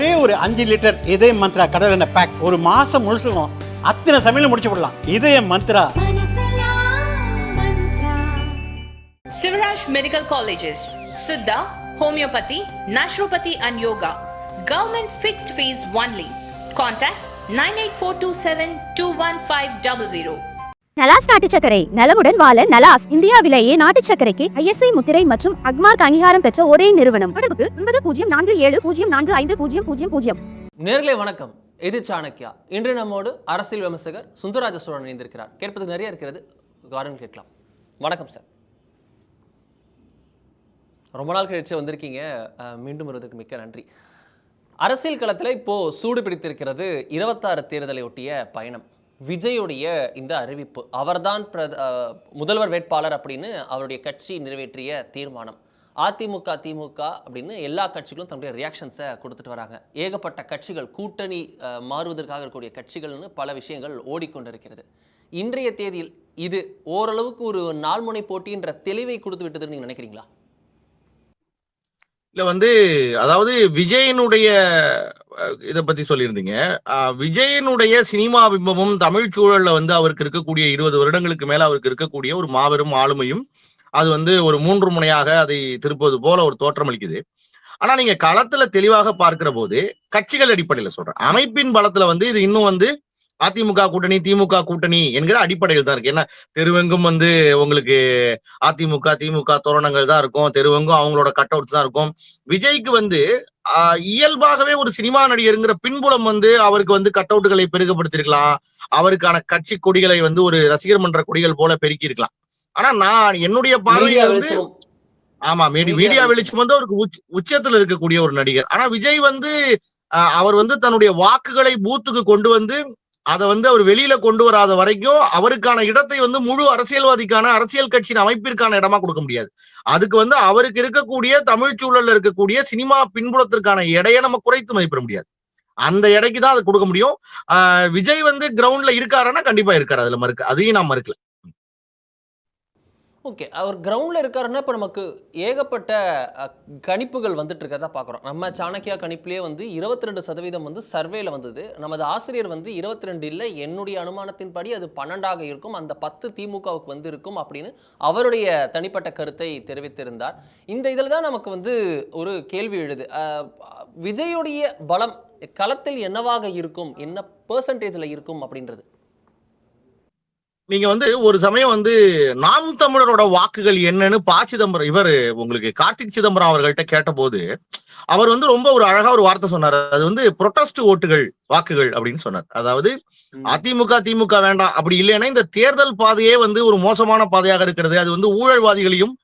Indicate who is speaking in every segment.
Speaker 1: ஒரே ஒரு அஞ்சு லிட்டர் இதய மந்த்ரா கடல் எண்ணெய் பேக் ஒரு மாசம் முழுசுக்கும் அத்தனை சமையல முடிச்சு விடலாம் இதய Mantra
Speaker 2: Sivaraj medical colleges Siddha homeopathy naturopathy and yoga government fixed fees only contact nine eight four two seven two one five double zero
Speaker 3: Nalas நாட்டு சக்கரை நலமுடன் வாழ நலாஸ் இந்தியாவிலேயே நாட்டு சக்கரைக்கு ஐஎஸ்ஐ முத்திரை மற்றும் அக்மார்க் அங்கீகாரம் பெற்ற ஒரே நிறுவனம். தொடர்புக்கு ஒன்பது பூஜ்ஜியம் நான்கு ஏழு பூஜ்ஜியம் நான்கு ஐந்து பூஜ்ஜியம் பூஜ்ஜியம் பூஜ்ஜியம்.
Speaker 4: நேர்களை வணக்கம். இது சாணக்கியா இன்று நம்மோடு அரசியல் விமர்சகர் சுந்தரராஜ சோழன் இணைந்திருக்கிறார். கேட்பதுக்கு நிறைய இருக்கிறது. காரணம் கேட்கலாம். வணக்கம் சார். ரொம்ப நாள் கழிச்சு வந்திருக்கீங்க. மீண்டும் வருவதற்கு மிக்க நன்றி. அரசியல் களத்தில் இப்போ சூடு பிடித்திருக்கிறது இருபத்தாறு தேர்தலை ஒட்டிய பயணம். விஜயுடைய இந்த அறிவிப்பு அவர்தான் பிரத முதல்வர் வேட்பாளர் அப்படின்னு அவருடைய கட்சி நிறைவேற்றிய தீர்மானம். அதிமுக திமுக அப்படின்னு எல்லா கட்சிகளும் தன்னுடைய ரியாக்ஷன்ஸை கொடுத்துட்டு வராங்க. ஏகப்பட்ட கட்சிகள் கூட்டணி மாறுவதற்காக இருக்கக்கூடிய கட்சிகள்னு பல விஷயங்கள் ஓடிக்கொண்டிருக்கிறது. இன்றைய தேதியில் இது ஓரளவுக்கு ஒரு நாள்முனை போட்டின்ற தெளிவை கொடுத்து விட்டதுன்னு நீங்க நினைக்கிறீங்களா?
Speaker 5: இல்ல வந்து அதாவது விஜயனுடைய இதை பத்தி சொல்லியிருந்தீங்க. விஜயனுடைய சினிமா பிம்பமும் தமிழ் சூழல்ல வந்து அவருக்கு இருக்கக்கூடிய இருபது வருடங்களுக்கு மேல அவருக்கு இருக்கக்கூடிய ஒரு மாபெரும் ஆளுமையும் அது வந்து ஒரு மூன்று முனையாக அதை திருப்பது போல ஒரு தோற்றம் அளிக்குது. ஆனா நீங்க களத்துல தெளிவாக பார்க்கிற போது கட்சிகள் அடிப்படையில சொல்றேன். அமைப்பின் பலத்துல வந்து இது இன்னும் வந்து அதிமுக கூட்டணி திமுக கூட்டணி என்கிற அடிப்படையில் தான் இருக்கு. ஏன்னா தெருவெங்கும் வந்து உங்களுக்கு அதிமுக திமுக தோரணங்கள் தான் இருக்கும். தெருவெங்கும் அவங்களோட கட் அவுட்ஸ் தான் இருக்கும். விஜய்க்கு வந்து இயல்பாகவே ஒரு சினிமா நடிகருங்கிற பின்புலம் வந்து அவருக்கு வந்து கட் அவுட்டுகளை பெருகப்படுத்திருக்கலாம். அவருக்கான கட்சி கொடிகளை வந்து ஒரு ரசிகர் மன்ற கொடிகள் போல பெருக்கி இருக்கலாம் ஆனா நான் என்னுடைய பார்வையில வந்து ஆமா மீடி
Speaker 4: மீடியா வெளிச்சம்.
Speaker 5: வந்து அவருக்கு உச்ச- உச்சத்துல இருக்கக்கூடிய ஒரு நடிகர். ஆனா விஜய் வந்து அவர் வந்து தன்னுடைய வாக்குகளை பூத்துக்கு கொண்டு வந்து அதை வந்து அவர் வெளியில கொண்டு வராத வரைக்கும் அவருக்கான இடத்தை வந்து முழு அரசியல்வாதிக்கான அரசியல் கட்சியின் அமைப்பிற்கான இடமா கொடுக்க முடியாது. அதுக்கு வந்து அவருக்கு இருக்கக்கூடிய தமிழ் சூழல்ல இருக்கக்கூடிய சினிமா பின்புலத்திற்கான எடையை நம்ம குறைத்து மதிப்பிட முடியாது. அந்த எடைக்கு தான் அதை கொடுக்க முடியும். விஜய் வந்து கிரவுண்ட்ல இருக்காருன்னா கண்டிப்பா இருக்காரு. அதுல மறுக்க அதையும் நான் மறுக்கல.
Speaker 4: ஓகே அவர் கிரவுண்டில் இருக்காருன்னா இப்போ நமக்கு ஏகப்பட்ட கணிப்புகள் வந்துட்டு இருக்கிறதா பார்க்குறோம் நம்ம சாணக்கியா கணிப்புலேயே வந்து இருபத்தி ரெண்டு சதவீதம் வந்து சர்வேல வந்தது. நமது ஆசிரியர் வந்து இருபத்தி ரெண்டு இல்லை என்னுடைய அனுமானத்தின்படி அது பன்னெண்டாக இருக்கும் அந்த பத்து திமுகவுக்கு வந்து இருக்கும் அப்படின்னு அவருடைய தனிப்பட்ட கருத்தை தெரிவித்திருந்தார். இந்த இதில் தான் நமக்கு வந்து ஒரு கேள்வி எழுது. விஜயுடைய பலம் களத்தில் என்னவாக இருக்கும் என்ன பர்சன்டேஜில் இருக்கும் அப்படின்றது.
Speaker 5: நீங்க வந்து ஒரு சமயம் வந்து நாம் தமிழரோட வாக்குகள் என்னன்னு ப சிதம்பரம் இவர் உங்களுக்கு கார்த்திக் சிதம்பரம் அவர்கள்ட்ட கேட்டபோது அவர் வந்து ரொம்ப ஒரு அழகா ஒரு வார்த்தை சொன்னார். அது வந்து புரொட்டஸ்ட் ஓட்டுகள் வாக்குகள் அப்படின்னு சொன்னார். அதாவது அதிமுக திமுக வேண்டாம். அப்படி இல்லைன்னா இந்த தேர்தல் பாதையே வந்து ஒரு மோசமான பாதையாக இருக்கிறது. அது வந்து ஊழல்வாதிகளையும்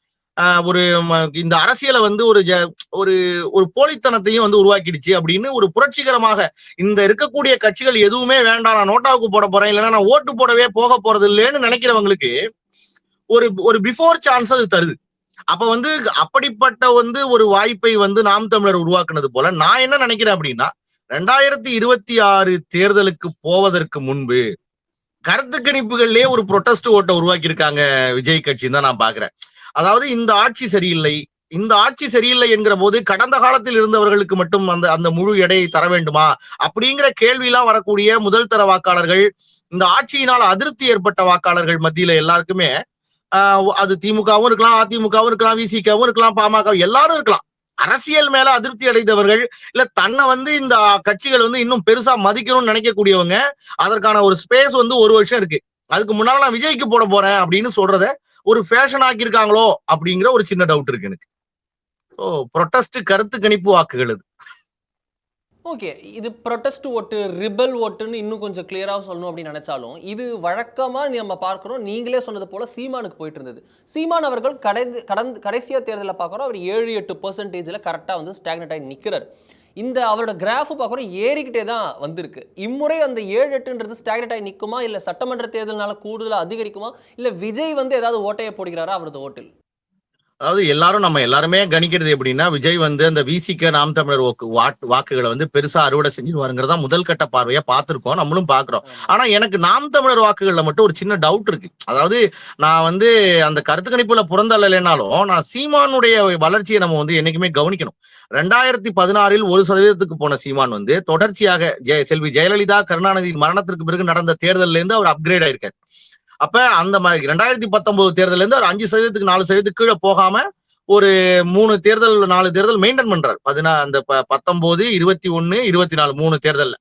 Speaker 5: ஒரு ம- இந்த அரசியலை வந்து ஒரு ஜ- ஒரு ஒரு போலித்தனத்தையும் வந்து உருவாக்கிடுச்சு அப்படின்னு ஒரு புரட்சிகரமாக இந்த இருக்கக்கூடிய கட்சிகள் எதுவுமே வேண்டாம் நான் நோட்டாவுக்கு போட போறேன் இல்லைன்னா நான் ஓட்டு போடவே போக போறது இல்லைன்னு நினைக்கிறவங்களுக்கு ஒரு ஒரு பிஃபோர் சான்ஸ் அது தருது. அப்ப வந்து அப்படிப்பட்ட வந்து ஒரு வாய்ப்பை வந்து நாம் தமிழர் உருவாக்குனது போல நான் என்ன நினைக்கிறேன் அப்படின்னா ரெண்டாயிரத்தி இருபத்தி ஆறு தேர்தலுக்கு போவதற்கு முன்பு கருத்து கணிப்புகள்லயே ஒரு ப்ரொட்டஸ்ட் ஓட்டை உருவாக்கி இருக்காங்க விஜய் கட்சின்னு தான் நான் பாக்குறேன். அதாவது இந்த ஆட்சி சரியில்லை இந்த ஆட்சி சரியில்லை என்கிற போது கடந்த காலத்தில் இருந்தவர்களுக்கு மட்டும் அந்த அந்த முழு எடையை தர வேண்டுமா? அப்படிங்கிற கேள்வியெல்லாம் வரக்கூடிய முதல் தர வாக்காளர்கள் இந்த ஆட்சியினால் அதிருப்தி ஏற்பட்ட வாக்காளர்கள் மத்தியில எல்லாருக்குமே அது திமுகவும் இருக்கலாம் அதிமுகவும் இருக்கலாம் விசிகவும் இருக்கலாம் பாமக எல்லாரும் இருக்கலாம். அரசியல் மேல அதிருப்தி அடைந்தவர்கள் இல்ல தன்னை வந்து இந்த கட்சிகள் வந்து இன்னும் பெருசா மதிக்கணும்னு நினைக்கக்கூடியவங்க அதற்கான ஒரு ஸ்பேஸ் வந்து ஒரு வருஷம் இருக்கு. அதுக்கு முன்னால நான் விஜய்க்கு போட போறேன் அப்படின்னு சொல்றத ஒரு ஃபேஷன் ஆக்கியிருக்காங்களோ அப்படிங்கிற ஒரு சின்ன டவுட் இருக்கு எனக்கு. ஸோ ப்ரொட்டஸ்ட் கருத்து கணிப்பு வாக்குகள் இது
Speaker 4: ஓகே இது ப்ரொட்டஸ்ட் ஓட்டு ரிபல் ஓட்டுன்னு இன்னும் கொஞ்சம் கிளியராக சொல்லணும் அப்படின்னு நினச்சாலும் இது வழக்கமாக நம்ம பார்க்குறோம். நீங்களே சொன்னது போல் சீமானுக்கு போயிட்டு இருந்தது. சீமான் அவர்கள் கடந்து கடந்து கடைசியாக தேர்தலில் பார்க்குறோம். அவர் ஏழு எட்டு பர்சன்டேஜில் கரெக்டாக வந்து ஸ்டாக்னட் ஆகி நிற்கிறார் இந்த அவரோட கிராஃப் பார்க்குறோம் ஏறிக்கிட்டே தான் வந்திருக்கு. இம்முறை அந்த ஏழு எட்டுன்றது ஸ்டாக்னட் ஆகி நிற்குமா இல்லை சட்டமன்ற தேர்தல்னால கூடுதலாக அதிகரிக்குமா? இல்லை விஜய் வந்து ஏதாவது ஓட்டையை போடுகிறாரா அவரது ஓட்டில்?
Speaker 5: அதாவது எல்லாரும் நம்ம எல்லாருமே கணிக்கிறது எப்படின்னா விஜய் வந்து அந்த விசிக நாம் தமிழர் வாக்கு வாக்கு- வாக்குகளை வந்து பெருசா அறுவடை செஞ்சிருவாருங்கிறதா முதல் கட்ட பார்வையா பார்த்திருக்கோம் நம்மளும் பாக்குறோம் ஆனா எனக்கு நாம் தமிழர் வாக்குகள்ல மட்டும் ஒரு சின்ன டவுட் இருக்கு. அதாவது நான் வந்து அந்த கருத்து கணிப்புல புறந்தள்ளலைனாலும் நான் சீமானுடைய வளர்ச்சியை நம்ம வந்து என்னைக்குமே கவனிக்கணும். ரெண்டாயிரத்தி பதினாறில் ஒரு சதவீதத்துக்கு போன சீமான் வந்து தொடர்ச்சியாக ஜெய செல்வி ஜெயலலிதா கருணாநிதி மரணத்திற்கு பிறகு நடந்த தேர்தல்ல இருந்து அவர் அப்கிரேட் ஆயிருக்காரு. அப்ப அந்த மாதிரி ரெண்டாயிரத்தி பத்தொன்பது தேர்தல்ல இருந்து ஒரு அஞ்சு சதவீதத்துக்கு நாலு சதவீதத்துக்கு கீழே போகாம ஒரு மூணு தேர்தல் நாலு தேர்தல் மெயின்டைன் பண்றாரு. பதினா அந்த ப- பத்தொன்பது இருபத்தி ஒன்னு இருபத்தி நாலு மூணு தேர்தல்ல.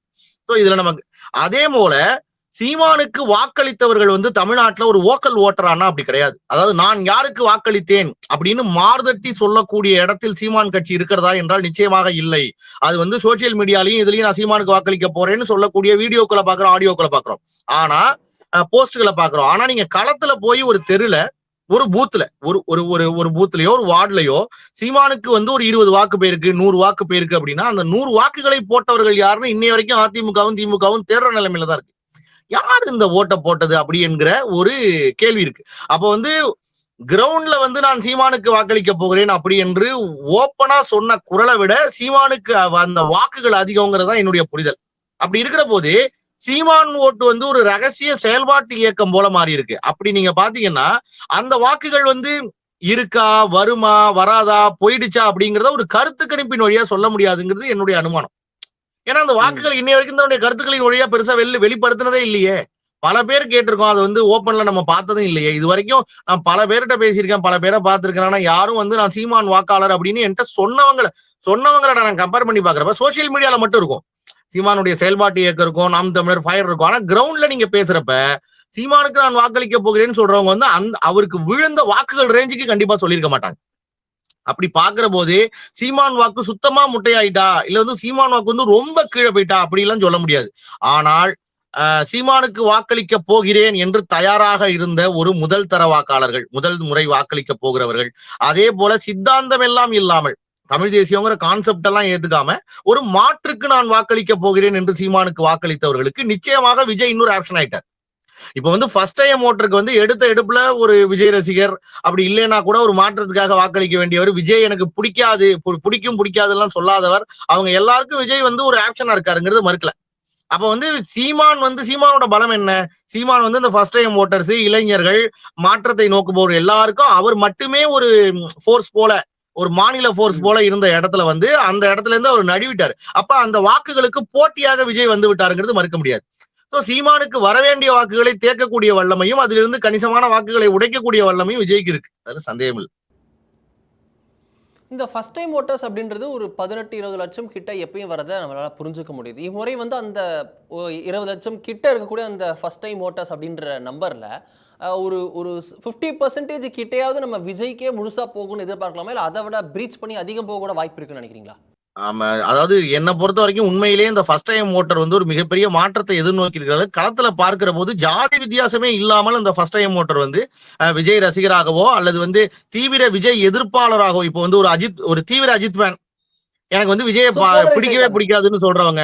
Speaker 5: ஸோ இதுல நமக்கு அதே போல சீமானுக்கு வாக்களித்தவர்கள் வந்து தமிழ்நாட்டுல ஒரு ஓக்கல் ஓட்டரானா அப்படி கிடையாது. அதாவது நான் யாருக்கு வாக்களித்தேன் அப்படின்னு மார்தட்டி சொல்லக்கூடிய இடத்தில் சீமான் கட்சி இருக்கிறதா என்றால் நிச்சயமாக இல்லை. அது வந்து சோசியல் மீடியாலையும் இதுலயும் நான் சீமானுக்கு வாக்களிக்க போறேன்னு சொல்லக்கூடிய வீடியோக்களை பாக்குறோம் ஆடியோக்களை பாக்குறோம் ஆனா போஸ்ட்களை பாக்குறோம் ஆனா நீங்க களத்துல போய் ஒரு தெருல ஒரு பூத்துல ஒரு ஒரு ஒரு ஒரு பூத்லயோ ஒரு வார்டுலயோ சீமானுக்கு வந்து ஒரு இருபது வாக்கு போயிருக்கு நூறு வாக்கு போயிருக்கு அப்படின்னா அந்த நூறு வாக்குகளை போட்டவர்கள் யாருன்னு இன்னை வரைக்கும் அதிமுகவும் திமுகவும் தேடுற நிலைமையில தான் இருக்கு. யார் இந்த ஓட்டை போட்டது அப்படி என்கிற ஒரு கேள்வி இருக்கு. அப்ப வந்து கிரவுண்ட்ல வந்து நான் சீமானுக்கு வாக்களிக்க போகிறேன் அப்படி என்று ஓப்பனா சொன்ன குரலை விட சீமானுக்கு அந்த வாக்குகள் அதிகங்கிறதா என்னுடைய புரிதல். அப்படி இருக்கிற போது சீமான் ஓட்டு வந்து ஒரு ரகசிய செயல்பாட்டு இயக்கம் போல மாறி இருக்கு. அப்படி நீங்க பாத்தீங்கன்னா அந்த வாக்குகள் வந்து இருக்கா வருமா வராதா போயிடுச்சா அப்படிங்கறத ஒரு கருத்து கணிப்பின் வழியா சொல்ல முடியாதுங்கிறது என்னுடைய அனுமானம். ஏன்னா அந்த வாக்குகள் இன்னை வரைக்கும் தன்னுடைய கருத்துக்களின் வழியா பெருசா வெளி வெளிப்படுத்தினதே இல்லையே. பல பேர் கேட்டிருக்கோம். அது வந்து ஓப்பன்ல நம்ம பார்த்ததும் இல்லையே. இது வரைக்கும் நான் பல பேர்கிட்ட பேசியிருக்கேன். பல பேரை பார்த்திருக்கேன். ஆனா யாரும் வந்து நான் சீமான் வாக்காளர் அப்படின்னு என்கிட்ட சொன்னவங்களை சொன்னவங்களை நான் கம்பேர் பண்ணி பாக்குறப்ப சோசியல் மீடியால மட்டும் இருக்கும். சீமானுடைய செயல்பாட்டு இயக்கம் இருக்கும் நாம் தமிழர் ஃபயர் இருக்கும். ஆனா கிரவுண்ட்ல நீங்க பேசுறப்ப சீமானுக்கு நான் வாக்களிக்க போகிறேன்னு சொல்றவங்க வந்து அந்த அவருக்கு விழுந்த வாக்குகள் ரேஞ்சுக்கு கண்டிப்பா சொல்லியிருக்க மாட்டாங்க. அப்படி பாக்குற போது சீமான் வாக்கு சுத்தமா முட்டையாயிட்டா? இல்ல வந்து சீமான் வாக்கு வந்து ரொம்ப கீழே போயிட்டா? அப்படி எல்லாம் சொல்ல முடியாது. ஆனால் சீமானுக்கு வாக்களிக்க போகிறேன் என்று தயாராக இருந்த ஒரு முதல் தர வாக்காளர்கள் முதல் முறை வாக்களிக்க போகிறவர்கள் அதே போல சித்தாந்தம் எல்லாம் இல்லாமல் தமிழ் தேசியங்கிற கான்செப்ட் எல்லாம் ஏத்துக்காம ஒரு மாற்றுக்கு நான் வாக்களிக்க போகிறேன் என்று சீமானுக்கு வாக்களித்தவர்களுக்கு நிச்சயமாக விஜய் இன்னொரு ஆப்ஷன் ஆயிட்டார். இப்ப வந்து ஃபர்ஸ்ட் டைம் ஓட்டருக்கு வந்து எடுத்த எடுப்புல ஒரு விஜய் ரசிகர் அப்படி இல்லைன்னா கூட ஒரு மாற்றத்துக்காக வாக்களிக்க வேண்டியவர் விஜய் எனக்கு பிடிக்காது பு- பிடிக்கும் பிடிக்காதுலாம் சொல்லாதவர். அவங்க எல்லாருக்கும் விஜய் வந்து ஒரு ஆப்ஷனா இருக்காருங்கிறது மறுக்கல. அப்ப வந்து சீமான் வந்து சீமானோட பலம் என்ன? சீமான் வந்து இந்த ஃபர்ஸ்ட் டைம் ஓட்டர்ஸ் இளைஞர்கள் மாற்றத்தை நோக்குபவர் எல்லாருக்கும் அவர் மட்டுமே ஒரு ஃபோர்ஸ் போல ஒரு மாநில ஃபோர்ஸ் போல இருந்த இடத்துல வந்து அந்த இடத்துல இருந்து அவர் நடிவிட்டார். அப்ப அந்த வாக்குகளுக்கு போட்டியாக விஜய் வந்து விட்டாருங்கிறது மறுக்க முடியாது. ஸோ சீமானுக்கு வரவேண்டிய வாக்குகளை தேக்கக்கூடிய வல்லமையும் அதிலிருந்து கணிசமான வாக்குகளை உடைக்கக்கூடிய வல்லமையும் விஜய்க்கு இருக்கு. அதுல சந்தேகம் இல்லை.
Speaker 4: இந்த ஃபர்ஸ்ட் டைம் ஓட்டர்ஸ் அப்படின்றது ஒரு பதினெட்டு இருபது லட்சம் கிட்ட எப்பயும் வரதை நம்மளால புரிஞ்சுக்க முடியுது. இம்முறை வந்து அந்த இருபது லட்சம் கிட்ட இருக்கக்கூடிய அந்த ஃபர்ஸ்ட் டைம் ஓட்டர்ஸ் அப்படின்ற நம்பர்ல ஒரு ஒரு ஃபிஃப்டி பர்சன்டேஜ் கிட்டையாவது நம்ம விஜய்க்கே முழுசா போகும்னு எதிர்பார்க்கலாமா? இல்லை அதை விட பிரீச் பண்ணி அதிகம் போக கூட வாய்ப்பு இருக்குன்னு நினைக்கிறீங்களா?
Speaker 5: ஆமா அதாவது என்னை பொறுத்த வரைக்கும் உண்மையிலேயே இந்த ஃபர்ஸ்ட் டைம் ஓட்டர் வந்து ஒரு மிகப்பெரிய மாற்றத்தை எதிர்நோக்கி இருக்கிறது. களத்துல பார்க்கிற போது ஜாதி வித்தியாசமே இல்லாமல் இந்த ஃபர்ஸ்ட் டைம் ஓட்டர் வந்து விஜய் ரசிகராகவோ அல்லது வந்து தீவிர விஜய் எதிர்ப்பாளராகவோ இப்போ வந்து ஒரு அஜித் ஒரு தீவிர அஜித் ஃபேன் எனக்கு வந்து விஜயை பிடிக்கவே. பிடிக்காதுன்னு சொல்றவங்க.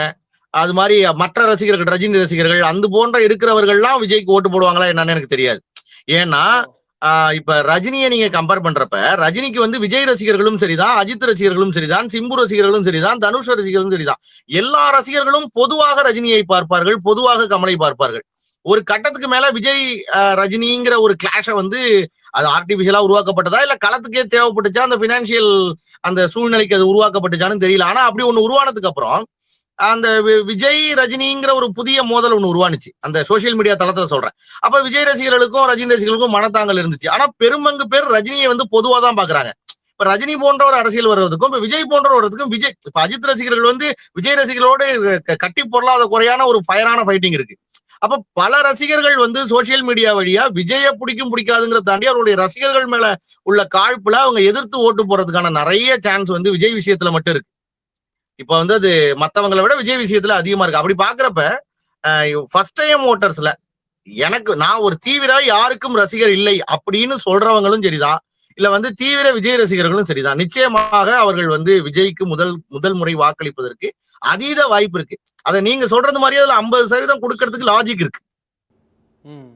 Speaker 5: அது மாதிரி மற்ற ரசிகர்கள் ரஜினி ரசிகர்கள் அந்த போன்ற இருக்கிறவர்கள்லாம் விஜய்க்கு ஓட்டு போடுவாங்களா என்னன்னு எனக்கு தெரியாது. ஏன்னா இப்ப ரஜினியை நீங்க கம்பேர் பண்றப்ப ரஜினிக்கு வந்து விஜய் ரசிகர்களும் சரிதான் அஜித் ரசிகர்களும் சரிதான் சிம்பு ரசிகர்களும் சரிதான் தனுஷ் ரசிகர்களும் சரிதான். எல்லா ரசிகர்களும் பொதுவாக ரஜினியை பார்ப்பார்கள் பொதுவாக கமலை பார்ப்பார்கள். ஒரு கட்டத்துக்கு மேல விஜய் ரஜினிங்கிற ஒரு கிளாஷை வந்து அது ஆர்டிபிஷியலா உருவாக்கப்பட்டதா? இல்ல களத்துக்கே தேவைப்பட்டுச்சா? அந்த பினான்சியல் அந்த சூழ்நிலைக்கு அது உருவாக்கப்பட்டுச்சான்னு தெரியல. ஆனா அப்படி ஒண்ணு உருவானதுக்கு அப்புறம் அந்த வி- விஜய் ரஜினிங்கிற ஒரு புதிய மோதல் ஒன்று உருவானுச்சு. அந்த சோஷியல் மீடியா தளத்துல சொல்றேன். அப்ப விஜய் ரசிகர்களுக்கும் ரஜினி ரசிகர்களுக்கும் மனத்தாங்கல் இருந்துச்சு. ஆனா பெருமங்கு பேர் ரஜினியை வந்து பொதுவா தான் பாக்குறாங்க. இப்ப ரஜினி போன்ற ஒரு அரசியல் வர்றதுக்கும் இப்ப விஜய் போன்ற வர்றதுக்கும் விஜய் இப்ப அஜித் ரசிகர்கள் வந்து விஜய் ரசிகர்களோடு க- கட்டி பொருளாத குறையான ஒரு ஃபயரான ஃபைட்டிங் இருக்கு. அப்ப பல ரசிகர்கள் வந்து சோஷியல் மீடியா வழியா விஜய பிடிக்கும் பிடிக்காதுங்கிறத தாண்டி அவருடைய ரசிகர்கள் மேல உள்ள காழ்ப்புல அவங்க எதிர்த்து ஓட்டு போறதுக்கான நிறைய சான்ஸ் வந்து விஜய் விஷயத்துல மட்டும் இருக்கு. இப்போ வந்து அது மற்றவங்களை விட விஜய் விஷயத்துல அதிகமா இருக்கு. அப்படி பாக்குறப்ப ஃபர்ஸ்ட் டைம் ஓட்டர்ஸ்ல எனக்கு நான் ஒரு தீவிர யாருக்கும் ரசிகர் இல்லை அப்படின்னு சொல்றவங்களும் சரிதான். இல்ல வந்து தீவிர விஜய் ரசிகர்களும் சரிதான். நிச்சயமாக அவர்கள் வந்து விஜய்க்கு முதல் முதல் முறை வாக்களிப்பதற்கு அதீத வாய்ப்பு இருக்கு. அதை நீங்க சொல்றது மாதிரி அதுல ஐம்பது சதவீதம் கொடுக்கறதுக்கு லாஜிக் இருக்கு.
Speaker 4: ம்.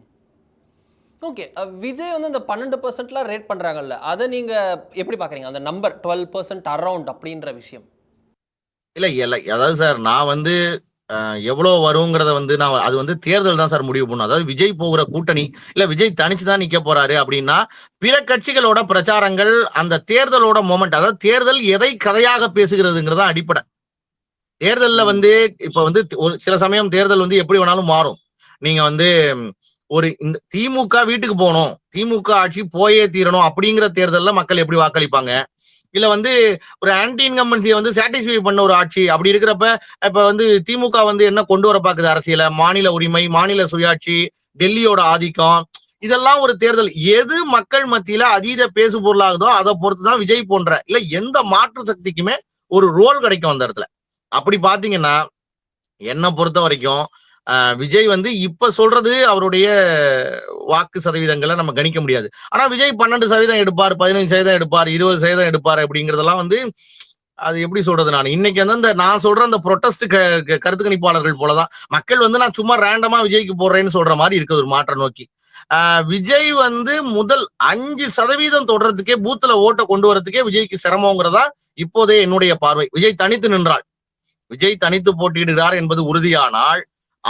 Speaker 4: ஓகே. விஜய் வந்து இந்த பன்னெண்டு பர்சன்ட்லாம் ரேட் பண்றாங்கல்ல அதை நீங்க எப்படி பாக்குறீங்க? அந்த நம்பர் டுவெல் பர்சன்ட் அரௌண்ட் அப்படின்ற விஷயம்.
Speaker 5: இல்ல இல்ல அதாவது சார் நான் வந்து அஹ், எவ்வளவு வருங்கிறத வந்து நான் அது வந்து தேர்தல் தான் சார் முடிவு பண்ணும். அதாவது விஜய் போகிற கூட்டணி இல்ல விஜய் தனிச்சு தான் நிக்க போறாரு அப்படின்னா பிற கட்சிகளோட பிரச்சாரங்கள் அந்த தேர்தலோட மொமெண்ட் அதாவது தேர்தல் எதை கதையாக பேசுகிறதுங்கிறத அடிப்படை. தேர்தல்ல வந்து இப்ப வந்து ஒரு சில சமயம் தேர்தல் வந்து எப்படி வேணாலும் மாறும். நீங்க வந்து ஒரு இந்த திமுக வீட்டுக்கு போகணும். திமுக ஆட்சி போயே தீரணும் அப்படிங்கிற தேர்தல்ல மக்கள் எப்படி வாக்களிப்பாங்க? இல்ல வந்து ஒரு ஆன்டி இன்கம்பன்சியை வந்து சாட்டிஸ்ஃபை பண்ண ஒரு ஆட்சி. அப்படி இருக்கிறப்ப இப்ப வந்து திமுக வந்து என்ன கொண்டு வர பாக்குது அரசியல? மாநில உரிமை மாநில சுயாட்சி டெல்லியோட ஆதிக்கம். இதெல்லாம் ஒரு தேர்தல். எது மக்கள் மத்தியில அதீத பேசு பொருளாகுதோ அதை பொறுத்து தான் விஜய் போன்ற இல்ல எந்த மாற்று சக்திக்குமே ஒரு ரோல் கிடைக்கும் அந்த இடத்துல. அப்படி பாத்தீங்கன்னா என்னை பொறுத்த வரைக்கும் விஜய் வந்து இப்ப சொல்றது அவருடைய வாக்கு சதவீதங்களை நம்ம கணிக்க முடியாது. ஆனா விஜய் பன்னெண்டு சதவீதம் எடுப்பார் பதினஞ்சு சதவீதம் எடுப்பார் இருபது சதவீதம் எடுப்பார் அப்படிங்கறதெல்லாம் வந்து அது எப்படி சொல்றது நான்? இன்னைக்கு வந்து அந்த நான் சொல்ற அந்த ப்ரொட்டஸ்ட் கருத்து கணிப்பாளர்கள் போலதான். மக்கள் வந்து நான் சும்மா ரேண்டமா விஜய்க்கு போடுறேன்னு சொல்ற மாதிரி இருக்குது ஒரு மாற்றம் நோக்கி. விஜய் வந்து முதல் அஞ்சு சதவீதம் தொடர்றதுக்கே பூத்துல ஓட்டை கொண்டு வரதுக்கே விஜய்க்கு சிரமங்கிறதா இப்போதே என்னுடைய பார்வை. விஜய் தனித்து நின்றாள். விஜய் தனித்து போட்டியிடுகிறார் என்பது உறுதியானால்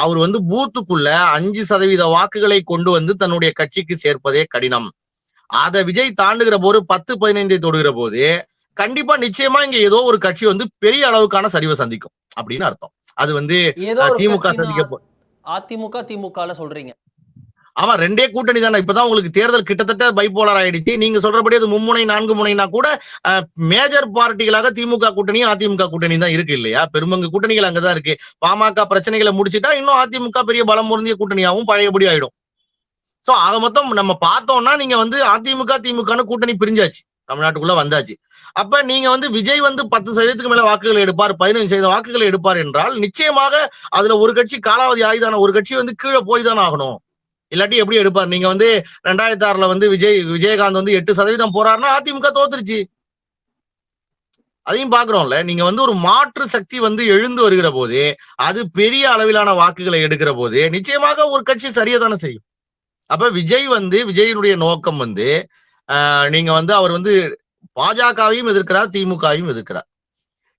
Speaker 5: அவர் வந்து பூத்துக்குள்ள அஞ்சு சதவீத வாக்குகளை கொண்டு வந்து தன்னுடைய கட்சிக்கு சேர்ப்பதே கடினம். அதை விஜய் தாண்டுகிற போது பத்து பதினைந்தை தொடுகிற போது கண்டிப்பா நிச்சயமா இங்க ஏதோ ஒரு கட்சி வந்து பெரிய அளவுக்கான சரிவை சந்திக்கும் அப்படின்னு அர்த்தம். அது வந்து திமுக சந்திக்க
Speaker 4: அதிமுக திமுகல சொல்றீங்க.
Speaker 5: ஆமா ரெண்டே கூட்டணி தானே. இப்பதான் உங்களுக்கு தேர்தல் கிட்டத்தட்ட பைப்போலர் ஆயிடுச்சு. நீங்க சொல்றபடி அது மும்முனை நான்கு முனைனா கூட மேஜர் பார்ட்டிகளாக திமுக கூட்டணியும் அதிமுக கூட்டணி தான் இருக்கு இல்லையா? பெருமங்கு கூட்டணிகள் அங்கதான் இருக்கு. பாமக பிரச்சனைகளை முடிச்சிட்டா இன்னும் அதிமுக பெரிய பலம் பொருந்திய கூட்டணியாகவும் பழையபடி ஆயிடும். சோ ஆக மொத்தம் நம்ம பார்த்தோம்னா நீங்க வந்து அதிமுக திமுகன்னு கூட்டணி பிரிஞ்சாச்சு. தமிழ்நாட்டுக்குள்ள வந்தாச்சு. அப்ப நீங்க வந்து விஜய் வந்து பத்து சதவீதத்துக்கு மேல வாக்குகள் எடுப்பார் பதினஞ்சு சதவீத வாக்குகள் எடுப்பார் என்றால் நிச்சயமாக அதுல ஒரு கட்சி காலாவதி ஆயுதான ஒரு கட்சி வந்து கீழே போய் தானே ஆகணும். இல்லாட்டி எப்படி எடுப்பார்? நீங்க வந்து ரெண்டாயிரத்தி ஆறுல வந்து விஜய் விஜயகாந்த் வந்து எட்டு சதவீதம் போறாருன்னா அதிமுக தோத்துருச்சு. அதையும் பாக்குறோம்ல. நீங்க வந்து ஒரு மாற்று சக்தி வந்து எழுந்து வருகிற போது அது பெரிய அளவிலான வாக்குகளை எடுக்கிற போது நிச்சயமாக ஒரு கட்சி சரியா தானே செய்யும். அப்ப விஜய் வந்து விஜயினுடைய நோக்கம் வந்து நீங்க வந்து அவர் வந்து பாஜகவையும் எதிர்க்கிறார் திமுகவையும் எதிர்க்கிறார்.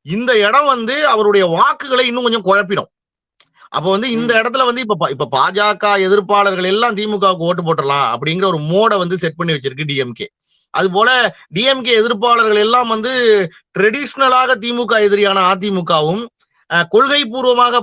Speaker 5: இந்த இடம் வந்து அவருடைய வாக்குகளை இன்னும் கொஞ்சம் குழப்பிடும். அப்ப வந்து இந்த இடத்துல வந்து இப்ப இப்ப பாஜக எதிர்ப்பாளர்கள் எல்லாம் திமுகவுக்கு ஓட்டு போட்டுடலாம் அப்படிங்கிற ஒரு மோடை வந்து செட் பண்ணி வச்சிருக்கு டிஎம்கே அது போல டிஎம்கே எதிர்ப்பாளர்கள் எல்லாம் வந்து ட்ரெடிஷ்னலாக திமுக எதிரியான அதிமுகவும் கொள்கை பூர்வமாக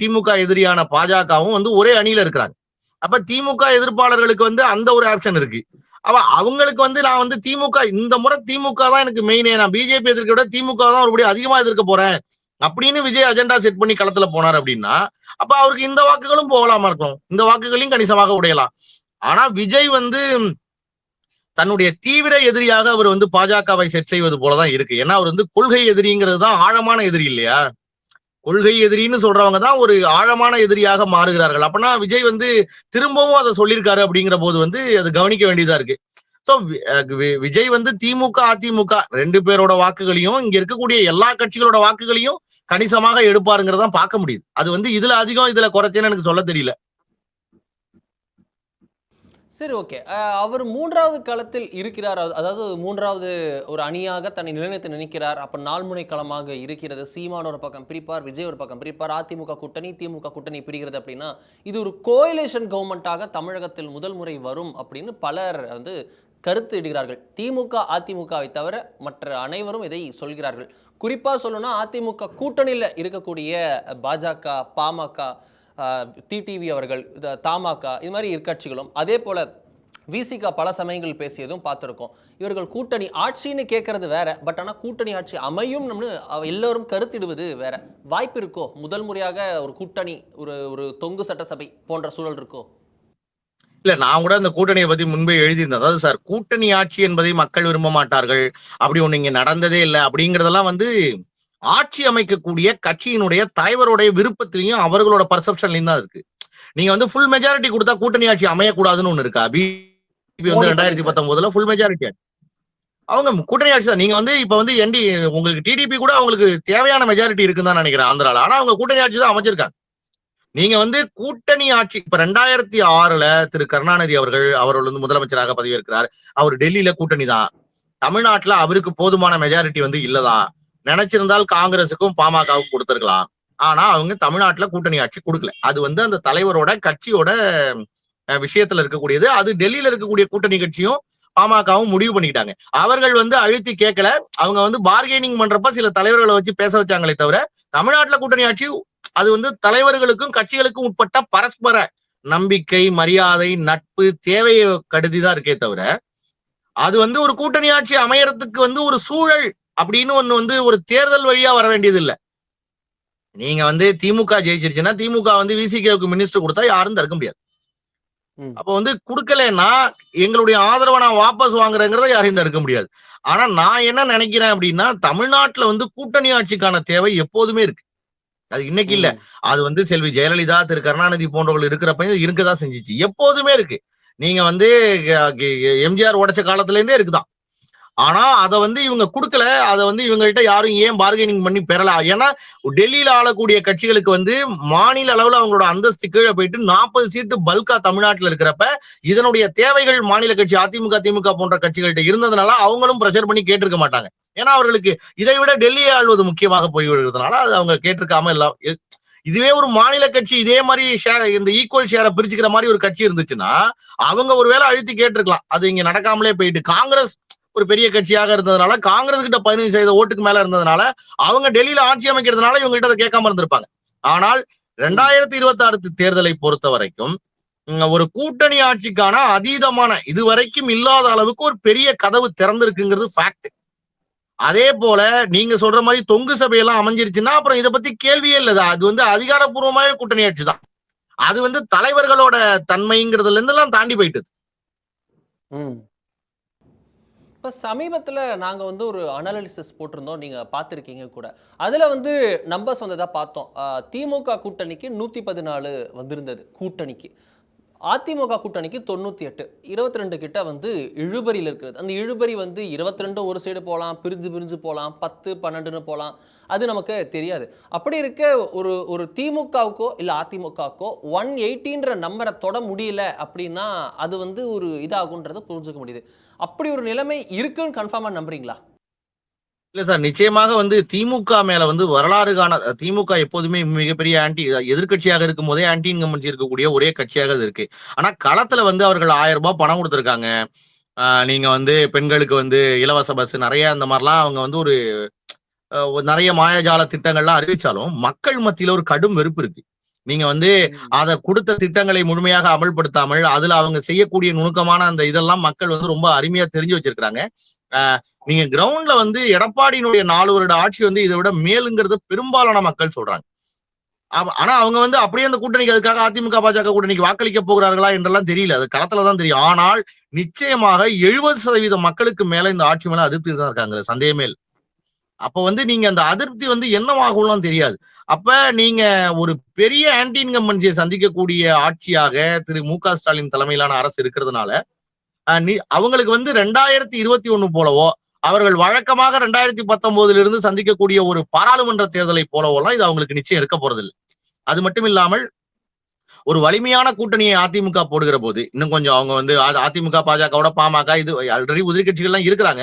Speaker 5: திமுக எதிரியான பாஜகவும் வந்து ஒரே அணியில இருக்கிறாங்க. அப்ப திமுக எதிர்ப்பாளர்களுக்கு வந்து அந்த ஒரு ஆப்ஷன் இருக்கு. அப்ப அவங்களுக்கு வந்து நான் வந்து திமுக இந்த முறை திமுக தான் எனக்கு மெயினே நான் பிஜேபி எதிர்க்க விட திமுக தான் ஒருபடி அதிகமா எதிர்க்க போறேன். அப்படின்னு விஜய் அஜெண்டா செட் பண்ணி களத்துல போனார் அப்படின்னா அப்ப அவருக்கு இந்த வாக்குகளும் போகலாமா இருக்கும்? இந்த வாக்குகளையும் கணிசமாக உடையலாம். ஆனா விஜய் வந்து தன்னுடைய தீவிர எதிரியாக அவர் வந்து பாஜகவை செட் செய்வது போலதான் இருக்கு. ஏன்னா அவர் வந்து கொள்கை எதிரிங்கிறது தான் ஆழமான எதிரி இல்லையா? கொள்கை எதிரின்னு சொல்றவங்க தான் ஒரு ஆழமான எதிரியாக மாறுகிறார்கள். அப்பனா விஜய் வந்து திரும்பவும் அதை சொல்லியிருக்காரு அப்படிங்கிற போது வந்து அது கவனிக்க வேண்டியதா இருக்கு. சோ விஜய் வந்து திமுக அதிமுக ரெண்டு பேரோட வாக்குகளையும் இங்க இருக்கக்கூடிய எல்லா கட்சிகளோட வாக்குகளையும் கணிசமாக எடுப்பாருங்கிறத பார்க்க முடியுது. அது வந்து இதுல அதிகம் இதுல குறைச்சேன்னு எனக்கு சொல்ல தெரியல.
Speaker 4: சரி ஓகே. அவர் மூன்றாவது களத்தில் இருக்கிறார். அதாவது மூன்றாவது ஒரு அணியாக தன்னை நிலைநிறுத்த நினைக்கிறார். அப்ப நால்முனை களமாக இருக்கிறது. சீமான ஒரு பக்கம் பிரிப்பார் விஜய் ஒரு பக்கம் பிரிப்பார். அதிமுக கூட்டணி திமுக கூட்டணி பிரிகிறது அப்படின்னா இது ஒரு கோயிலேஷன் கவர்மெண்ட்டாக தமிழகத்தில் முதல் முறை வரும் அப்படின்னு பலர் வந்து கருத்து இடுகிறார்கள். திமுக அதிமுகவை தவிர மற்ற அனைவரும் இதை சொல்கிறார்கள். குறிப்பாக சொல்லணும்னா அதிமுக கூட்டணியில் இருக்கக்கூடிய பாஜக பாமக டிடிவி அவர்கள் தமாக இது மாதிரி இருக்கட்சிகளும் அதே போல் விசிக பல சமயங்கள் பேசியதும் பார்த்துருக்கோம். இவர்கள் கூட்டணி ஆட்சின்னு கேட்கறது வேற பட் ஆனால் கூட்டணி ஆட்சி அமையும் எல்லோரும் கருத்திடுவது வேற. வாய்ப்பு இருக்கோ? முதல் முறையாக ஒரு கூட்டணி ஒரு ஒரு தொங்கு சட்டசபை போன்ற சூழல் இருக்கோ?
Speaker 5: இல்ல நான் கூட அந்த கூட்டணியை பத்தி முன்பே எழுதியிருந்தேன். அதாவது சார் கூட்டணி ஆட்சி என்பதை மக்கள் விரும்ப மாட்டார்கள். அப்படி ஒண்ணு இங்க நடந்ததே இல்லை. அப்படிங்கறதெல்லாம் வந்து ஆட்சி அமைக்கக்கூடிய கட்சியினுடைய தலைவருடைய விருப்பத்திலையும் அவர்களோட பர்செப்ஷன்லயும் தான் இருக்கு. நீங்க வந்து ஃபுல் மெஜாரிட்டி கொடுத்தா கூட்டணி ஆட்சி அமையக்கூடாதுன்னு ஒண்ணு இருக்கா? பிஜேபி வந்து ரெண்டாயிரத்தி பத்தொன்பதுல ஃபுல் மெஜாரிட்டி அவங்க கூட்டணி ஆட்சி தான். நீங்க வந்து இப்ப வந்து என்டி உங்களுக்கு டிடிபி கூட அவங்களுக்கு தேவையான மெஜாரிட்டி இருக்குன்னு தான் நினைக்கிறேன் ஆந்திரால. ஆனா அவங்க கூட்டணி ஆட்சி தான் அமைச்சிருக்காங்க. நீங்க வந்து கூட்டணி ஆட்சி இப்ப ரெண்டாயிரத்தி ஆறுல திரு கருணாநிதி அவர்கள் அவர்கள் வந்து முதலமைச்சராக பதவியேற்கிறார். அவர் டெல்லியில கூட்டணி தான். தமிழ்நாட்டுல அவருக்கு போதுமான மெஜாரிட்டி வந்து இல்லதான் நினைச்சிருந்தால் காங்கிரஸுக்கும் பாமகவுக்கும் கொடுத்துருக்கலாம். ஆனா அவங்க தமிழ்நாட்டுல கூட்டணி ஆட்சி கொடுக்கல. அது வந்து அந்த தலைவரோட கட்சியோட விஷயத்துல இருக்கக்கூடியது. அது டெல்லியில இருக்கக்கூடிய கூட்டணி கட்சியும் பாமகவும் முடிவு பண்ணிக்கிட்டாங்க. அவர்கள் வந்து அழுத்தி கேட்கல. அவங்க வந்து பார்கெனிங் பண்றப்ப சில தலைவர்களை வச்சு பேச வச்சாங்களே தவிர தமிழ்நாட்டுல கூட்டணி ஆட்சி அது வந்து தலைவர்களுக்கும் கட்சிகளுக்கும் உட்பட்ட பரஸ்பர நம்பிக்கை மரியாதை நட்பு தேவையை கருதிதான் இருக்கே தவிர அது வந்து ஒரு கூட்டணி ஆட்சி அமையறதுக்கு வந்து ஒரு சூழல் அப்படின்னு ஒண்ணு வந்து ஒரு தேர்தல் வழியா வர வேண்டியது இல்ல நீங்க வந்து திமுக ஜெயிச்சிருச்சுன்னா திமுக வந்து விசிகேவுக்கு மினிஸ்டர் கொடுத்தா யாரும் தடுக்க முடியாது. அப்ப வந்து கொடுக்கலன்னா எங்களுடைய ஆதரவை நான் வாபஸ் வாங்குறேங்கிறத யாரையும் தடுக்க முடியாது. ஆனா நான் என்ன நினைக்கிறேன் அப்படின்னா தமிழ்நாட்டுல வந்து கூட்டணி ஆட்சிக்கான தேவை எப்போதுமே இருக்கு. அது இன்னைக்கு இல்ல. அது வந்து செல்வி ஜெயலலிதா திரு கருணாநிதி போன்றவர்கள் இருக்கிறப்ப இருக்கதான் செஞ்சுச்சு. எப்போதுமே இருக்கு. நீங்க வந்து எம்ஜிஆர் உடைச்ச காலத்துல இருந்தே இருக்குதான். ஆனா அதை வந்து இவங்க கொடுக்கல. அதை வந்து இவங்ககிட்ட யாரும் ஏன் பார்கெனிங் பண்ணி பெறல? ஏன்னா டெல்லியில ஆளக்கூடிய கட்சிகளுக்கு வந்து மாநில அளவுல அவங்களோட அந்தஸ்து கீழே போயிட்டு நாற்பது சீட்டு பல்கா தமிழ்நாட்டில் இருக்கிறப்ப இதனுடைய தேவைகள் மாநில கட்சி அதிமுக திமுக போன்ற கட்சிகள்கிட்ட இருந்ததுனால அவங்களும் பிரச்சனை பண்ணி கேட்டிருக்க மாட்டாங்க. ஏன்னா அவர்களுக்கு இதை விட டெல்லியை ஆள்வது முக்கியமாக போய்விடுறதுனால அது அவங்க கேட்டிருக்காம எல்லாம் இதுவே ஒரு மாநில கட்சி இதே மாதிரி ஷேர் இந்த ஈக்குவல் ஷேரை பிரிச்சுக்கிற மாதிரி ஒரு கட்சி இருந்துச்சுன்னா அவங்க ஒருவேளை அழுத்தி கேட்டிருக்கலாம். அது இங்க நடக்காமலே போயிட்டு காங்கிரஸ் ஒரு பெரிய கட்சியாக இருந்ததுனால காங்கிரஸ் கிட்ட பதினஞ்சு சதவீத ஓட்டுக்கு மேல இருந்ததுனால அவங்க டெல்லியில ஆட்சி அமைக்கிறதுனால இவங்க கிட்ட அதை கேட்காம இருந்திருப்பாங்க. ஆனால் ரெண்டாயிரத்தி இருபத்தி ஆறு தேர்தலை பொறுத்த வரைக்கும் ஒரு கூட்டணி ஆட்சிக்கான அதீதமான இதுவரைக்கும் இல்லாத அளவுக்கு ஒரு பெரிய கதவு திறந்திருக்குங்கிறது ஃபேக்ட் அதே போல நீங்க சொல்ற மாதிரி தொங்கு சபையெல்லாம் அமைஞ்சிருச்சுன்னா அப்புறம் இதை பத்தி கேள்வியே இல்லை. அது வந்து அதிகாரப்பூர்வமாவே கூட்டணி ஆட்சி தான். அது வந்து தலைவர்களோட தன்மைங்கிறதுல இருந்து எல்லாம் தாண்டி போயிட்டது.
Speaker 4: இப்போ சமீபத்தில் நாங்கள் வந்து ஒரு அனாலிசிஸ் போட்டிருந்தோம். நீங்கள் பார்த்துருக்கீங்க கூட. அதில் வந்து நம்பர்ஸ் வந்ததாக பார்த்தோம். திமுக கூட்டணிக்கு நூற்றி பதினாலு வந்திருந்தது கூட்டணிக்கு. அதிமுக கூட்டணிக்கு தொண்ணூற்றி எட்டு. இருபத்தி ரெண்டு கிட்ட வந்து இழுபறியில் இருக்கிறது. அந்த இழுபறி வந்து இருபத்தி ரெண்டு ஒரு சைடு போகலாம் பிரிஞ்சு பிரிஞ்சு போகலாம் பத்து பன்னெண்டுன்னு போகலாம் அது நமக்கு தெரியாது. அப்படி இருக்க ஒரு ஒரு திமுகவுக்கோ இல்லை அதிமுகவுக்கோ ஒன் எயிட்டின்ற நம்பரை தொட முடியல அப்படின்னா அது வந்து ஒரு இதாகுன்றதை புரிஞ்சுக்க முடியுது. அப்படி ஒரு நிலைமை இருக்குன்னு கன்ஃபார்மாக நம்புறீங்களா?
Speaker 5: இல்லை சார் நிச்சயமாக வந்து திமுக மேலே வந்து வரலாறு காண திமுக எப்போதுமே மிகப்பெரிய ஆன்டி எதிர்க்கட்சியாக இருக்கும் போதே ஆன்டி இன்கம்பன்சி இருக்கக்கூடிய ஒரே கட்சியாக அது இருக்கு. ஆனால் களத்தில் வந்து அவர்கள் ஆயிரம் ரூபாய் பணம் கொடுத்துருக்காங்க. நீங்கள் நீங்க வந்து பெண்களுக்கு வந்து இலவச பஸ் நிறைய அந்த மாதிரிலாம் அவங்க வந்து ஒரு ஒரு நிறைய மாயாஜால திட்டங்கள்லாம் அறிவிச்சாலும் மக்கள் மத்தியில ஒரு கடும் வெறுப்பு இருக்கு. நீங்க வந்து அதை கொடுத்த திட்டங்களை முழுமையாக அமல்படுத்தாமல் அதுல அவங்க செய்யக்கூடிய நுணுக்கமான அந்த இதெல்லாம் மக்கள் வந்து ரொம்ப அருமையா தெரிஞ்சு வச்சிருக்காங்க நீங்க கிரவுண்ட்ல வந்து எடப்பாடியினுடைய நாலு வருட ஆட்சி வந்து இதை விட மேலுங்கிறது பெரும்பாலான மக்கள் சொல்றாங்க. ஆனா அவங்க வந்து அப்படியே அந்த கூட்டணிக்கு அதுக்காக அதிமுக பாஜக கூட்டணிக்கு வாக்களிக்க போகிறார்களா என்றெல்லாம் தெரியல. அது களத்துல தான் தெரியும். ஆனால் நிச்சயமாக எழுபது சதவீத மக்களுக்கு மேல இந்த ஆட்சி மேல அதிருப்தி தான் இருக்காங்க சந்தேகமே இல்லை. அப்ப வந்து நீங்க அந்த அதிருப்தி வந்து என்னவாகும்லாம் தெரியாது. அப்ப நீங்க ஒரு பெரிய ஆன்டி இன்கம்பன்சியை சந்திக்கக்கூடிய ஆட்சியாக திரு மு க ஸ்டாலின் தலைமையிலான அரசு இருக்கிறதுனால நீ- அவங்களுக்கு வந்து ரெண்டாயிரத்தி இருபத்தி ஒண்ணு போலவோ அவர்கள் வழக்கமாக ரெண்டாயிரத்தி பத்தொன்பதுல இருந்து சந்திக்கக்கூடிய ஒரு பாராளுமன்ற தேர்தலை போலவோலாம் இது அவங்களுக்கு நிச்சயம் இருக்க போறதில்லை. அது மட்டும் இல்லாமல் ஒரு வலிமையான கூட்டணியை அதிமுக போடுகிற போது இன்னும் கொஞ்சம் அவங்க வந்து அதிமுக பாஜகவோட பாமக இது ஆல்ரெடி உதிரி கட்சிகள்லாம் இருக்கிறாங்க.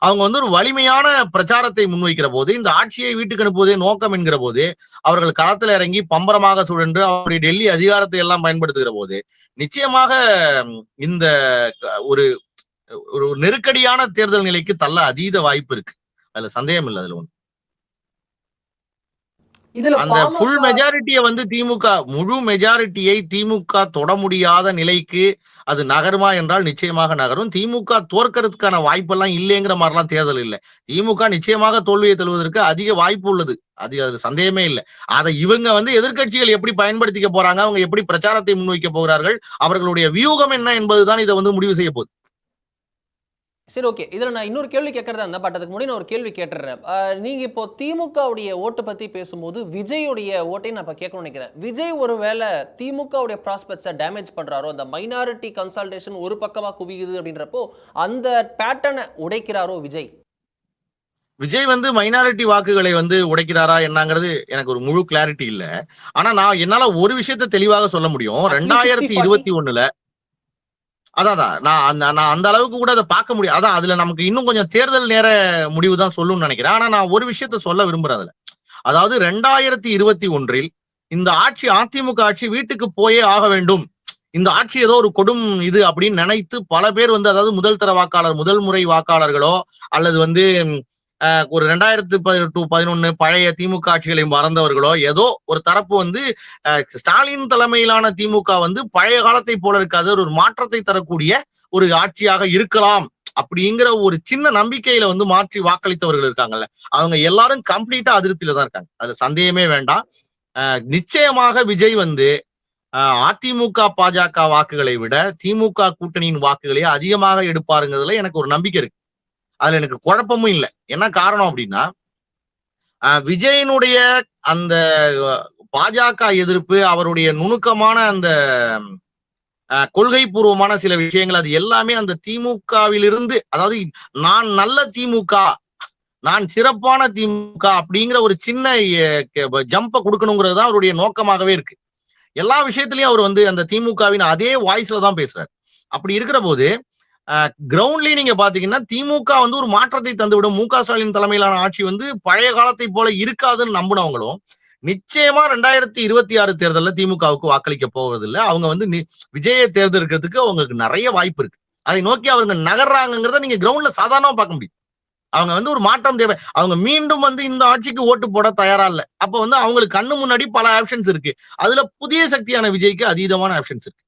Speaker 5: அவங்க வந்து ஒரு வலிமையான பிரச்சாரத்தை முன்வைக்கிற போது இந்த ஆட்சியை வீட்டுக்கு அனுப்புவதே நோக்கம் என்கிற போது அவர்கள் களத்தில் இறங்கி பம்பரமாக சுழன்று அவருடைய டெல்லி அதிகாரத்தை எல்லாம் பயன்படுத்துகிற போது நிச்சயமாக இந்த ஒரு ஒரு நெருக்கடியான தேர்தல் நிலைக்கு தள்ள அதீத வாய்ப்பு இருக்கு. அதுல சந்தேகம் இல்லை அதுல ஒண்ணு அந்த ஃபுல் மெஜாரிட்டியை வந்து திமுக முழு மெஜாரிட்டியை திமுக தொட முடியாத நிலைக்கு அது நகருமா என்றால் நிச்சயமாக நகரும். திமுக தோற்கறதுக்கான வாய்ப்பெல்லாம் இல்லைங்கிற மாதிரிலாம் தேர்தல் இல்லை. திமுக நிச்சயமாக தோல்வியை தழுவதற்கு அதிக வாய்ப்பு உள்ளது. அது அது சந்தேகமே இல்லை. அதை இவங்க வந்து எதிர்க்கட்சிகள் எப்படி பயன்படுத்திக்க போறாங்க அவங்க எப்படி பிரச்சாரத்தை முன்வைக்க போகிறார்கள் அவர்களுடைய வியூகம் என்ன என்பதுதான் இதை வந்து முடிவு செய்ய போகுது.
Speaker 4: சரி ஓகே இதில் நான் இன்னொரு கேள்வி கேட்கறதா இருந்தேன் பட் அதுக்கு முன்னாடி நான் ஒரு கேள்வி கேட்டுறேன். அஹ், நீங்க இப்போ திமுகவுடைய ஓட்டு பத்தி பேசும்போது விஜயுடைய ஓட்டை நான் இப்போ கேட்கணும்னு நினைக்கிறேன். விஜய் ஒருவேளை திமுகவுடைய ப்ராஸ்பெக்ட்ஸை டேமேஜ் பண்றாரோ அந்த மைனாரிட்டி கன்சல்டேஷன் ஒரு பக்கமா குவியுது அப்படின்றப்போ அந்த பேட்டர்னை உடைக்கிறாரோ விஜய்?
Speaker 5: விஜய் வந்து மைனாரிட்டி வாக்குகளை வந்து உடைக்கிறாரா என்னங்கிறது எனக்கு ஒரு முழு கிளாரிட்டி இல்ல. ஆனா நான் என்னால ஒரு விஷயத்த தெளிவாக சொல்ல முடியும். ரெண்டாயிரத்தி இருபத்தி ஒண்ணுல அதான் அதான். நான் அந்த நான் அந்த அளவுக்கு கூட அதை பார்க்க முடியும் அதான் அதுல நமக்கு இன்னும் கொஞ்சம் தேர்தல் நேர முடிவு தான் சொல்லும்னு நினைக்கிறேன். ஆனா நான் ஒரு விஷயத்த சொல்ல விரும்புறேன் அதுல. அதாவது ரெண்டாயிரத்தி இருபத்தி ஒன்றில் இந்த ஆட்சி அதிமுக ஆட்சி வீட்டுக்கு போயே ஆக வேண்டும். இந்த ஆட்சி ஏதோ ஒரு கொடும் இது அப்படின்னு நினைத்து பல பேர் வந்து அதாவது முதல் தர வாக்காளர் முதல் முறை வாக்காளர்களோ அல்லது வந்து ஒரு ரெண்டாயிரத்து பதினெட்டு பதினொன்னு பழைய திமுக ஆட்சிகளை மறந்தவர்களோ ஏதோ ஒரு தரப்பு வந்து ஸ்டாலின் தலைமையிலான திமுக வந்து பழைய காலத்தை போல இருக்காது ஒரு மாற்றத்தை தரக்கூடிய ஒரு ஆட்சியாக இருக்கலாம். அப்படிங்கிற ஒரு சின்ன நம்பிக்கையில வந்து மாற்றி வாக்களித்தவர்கள் இருக்காங்கல்ல. அவங்க எல்லாரும் கம்ப்ளீட்டா அதிருப்தியில தான் இருக்காங்க. அதுல சந்தேகமே வேண்டாம். நிச்சயமாக விஜய் வந்து அதிமுக பாஜக வாக்குகளை விட திமுக கூட்டணியின் வாக்குகளே அதிகமாக எடுப்பாருங்கிறதுல எனக்கு ஒரு நம்பிக்கை இருக்கு. அதுல எனக்கு குழப்பமும் இல்லை. என்ன காரணம் அப்படின்னா விஜயனுடைய அந்த பாஜக எதிர்ப்பு அவருடைய நுணுக்கமான அந்த அஹ், கொள்கை பூர்வமான சில விஷயங்கள் அது எல்லாமே அந்த திமுகவிலிருந்து அதாவது நான் நல்ல திமுக நான் சிறப்பான திமுக அப்படிங்கிற ஒரு சின்ன ஜம்ப கொடுக்கணுங்கிறது தான் அவருடைய நோக்கமாகவே இருக்கு. எல்லா விஷயத்திலையும் அவர் வந்து அந்த திமுகவின் அதே வாய்ஸ்ல தான் பேசுறாரு. அப்படி இருக்கிற போது கிரவுண்ட்லயும் நீங்க பாத்தீங்கன்னா திமுக வந்து ஒரு மாற்றத்தை தந்துவிடும். மு க ஸ்டாலின் தலைமையிலான ஆட்சி வந்து பழைய காலத்தை போல இருக்காதுன்னு நம்பினவங்களும் நிச்சயமா ரெண்டாயிரத்தி இருபத்தி ஆறு தேர்தலில் திமுகவுக்கு வாக்களிக்க போவதில்லை. அவங்க வந்து நி- விஜயை தேர்ந்தெடுக்கிறதுக்கு அவங்களுக்கு நிறைய வாய்ப்பு இருக்கு. அதை நோக்கி அவங்க நகர்றாங்கிறத நீங்க கிரவுண்ட்ல சாதாரணமா பார்க்க முடியும். அவங்க வந்து ஒரு மாற்றம் தேவை. அவங்க மீண்டும் வந்து இந்த ஆட்சிக்கு ஓட்டு போட தயாரா இல்லை. அப்ப வந்து அவங்களுக்கு கண்ணு முன்னாடி பல ஆப்ஷன்ஸ் இருக்கு. அதுல புதிய சக்தியான விஜய்க்கு அதீதமான ஆப்ஷன்ஸ் இருக்கு.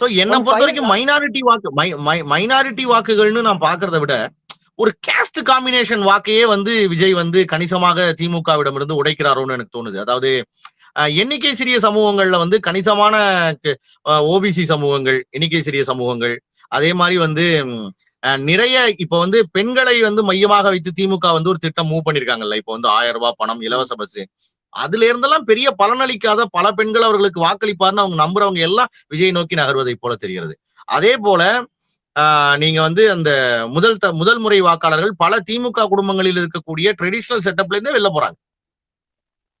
Speaker 5: சோ என்னை பொறுத்த வரைக்கும் மைனாரிட்டி வாக்கு மைனாரிட்டி வாக்குகள்னு நான் பாக்குறத விட ஒரு கேஸ்ட் காம்பினேஷன் வாக்கையே வந்து விஜய் வந்து கணிசமாக திமுகவிடமிருந்து உடைக்கிறாரோன்னு எனக்கு தோணுது. அதாவது அஹ், எண்ணிக்கை சிறிய சமூகங்கள்ல வந்து கணிசமான ஓபிசி சமூகங்கள் எண்ணிக்கை சிறிய சமூகங்கள் அதே மாதிரி வந்து நிறைய இப்ப வந்து பெண்களை வந்து மையமாக வைத்து திமுக வந்து ஒரு திட்டம் மூவ் பண்ணிருக்காங்கல்ல. இப்போ வந்து ஆயிரம் ரூபாய் பணம் இலவச பஸ் அதுல இருந்தெல்லாம் பெரிய பலனளிக்காத பல பெண்கள் அவர்களுக்கு வாக்களிப்பார்னு அவங்க நம்புறவங்க எல்லாம் விஜய் நோக்கி நகர்வதை போல தெரிகிறது. அதே போல ஆஹ், நீங்க வந்து அந்த முதல் த முதல் முறை வாக்காளர்கள் பல திமுக குடும்பங்களில் இருக்கக்கூடிய ட்ரெடிஷனல் செட்டப்ல இருந்தே வெளில போறாங்க.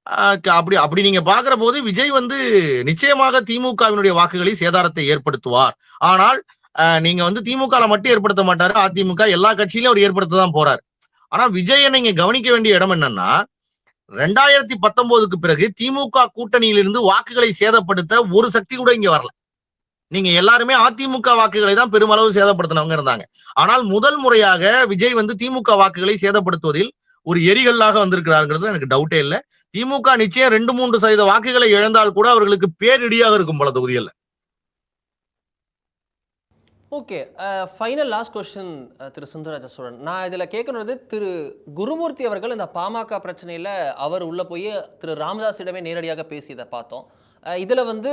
Speaker 5: ஆஹ், அப்படி அப்படி நீங்க பாக்குற போது விஜய் வந்து நிச்சயமாக திமுகவினுடைய வாக்குகளில் சேதாரத்தை ஏற்படுத்துவார். ஆனால் ஆஹ், நீங்க வந்து திமுக மட்டும் ஏற்படுத்த மாட்டாரு. அதிமுக எல்லா கட்சியிலும் அவர் ஏற்படுத்த தான் போறாரு. ஆனா விஜயை நீங்க கவனிக்க வேண்டிய இடம் என்னன்னா ரெண்டாயிரத்தி பத்தொன்பதுக்கு பிறகு திமுக கூட்டணியிலிருந்து வாக்குகளை சேதப்படுத்த ஒரு சக்தி கூட இங்க வரல. நீங்க எல்லாருமே அதிமுக வாக்குகளை தான் பெருமளவு சேதப்படுத்தினவங்க இருந்தாங்க. ஆனால் முதல் முறையாக விஜய் வந்து திமுக வாக்குகளை சேதப்படுத்துவதில் ஒரு எரிகல்லாக வந்திருக்கிறாருங்கிறது எனக்கு டவுட்டே இல்லை. திமுக நிச்சயம் ரெண்டு மூன்று சதவீத வாக்குகளை இழந்தால் கூட அவர்களுக்கு பேரிடியாக இருக்கும் பல தொகுதிகளில்.
Speaker 4: ஓகே ஃபைனல் லாஸ்ட் கொஸ்டின் திரு சுந்தரராஜ சோழன் நான் இதில் கேட்கணுறது திரு குருமூர்த்தி அவர்கள் இந்த பாமக பிரச்சனையில் அவர் உள்ளே போய் திரு ராமதாஸிடமே நேரடியாக பேசியதை பார்த்தோம். இதில் வந்து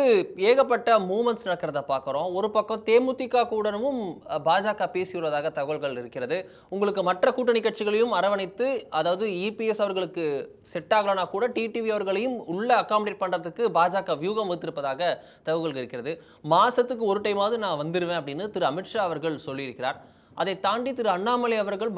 Speaker 4: ஏகப்பட்ட மூமெண்ட்ஸ் நடக்கிறத பார்க்குறோம். ஒரு பக்கம் தேமுதிக கூடனும் பாஜக பேசியுள்ளதாக தகவல்கள் இருக்கிறது. உங்களுக்கு மற்ற கூட்டணி கட்சிகளையும் அரவணைத்து அதாவது இபிஎஸ் அவர்களுக்கு செட் ஆகலனா கூட டிடிவி அவர்களையும் உள்ளே அகாமடேட் பண்ணுறதுக்கு பாஜக வியூகம் வைத்திருப்பதாக தகவல்கள் இருக்கிறது. மாதத்துக்கு ஒரு டைமாவது நான் வந்துடுவேன் அப்படின்னு திரு அமித்ஷா அவர்கள் சொல்லியிருக்கிறார். அதை தாண்டி திரு அண்ணாமலை அவர்கள்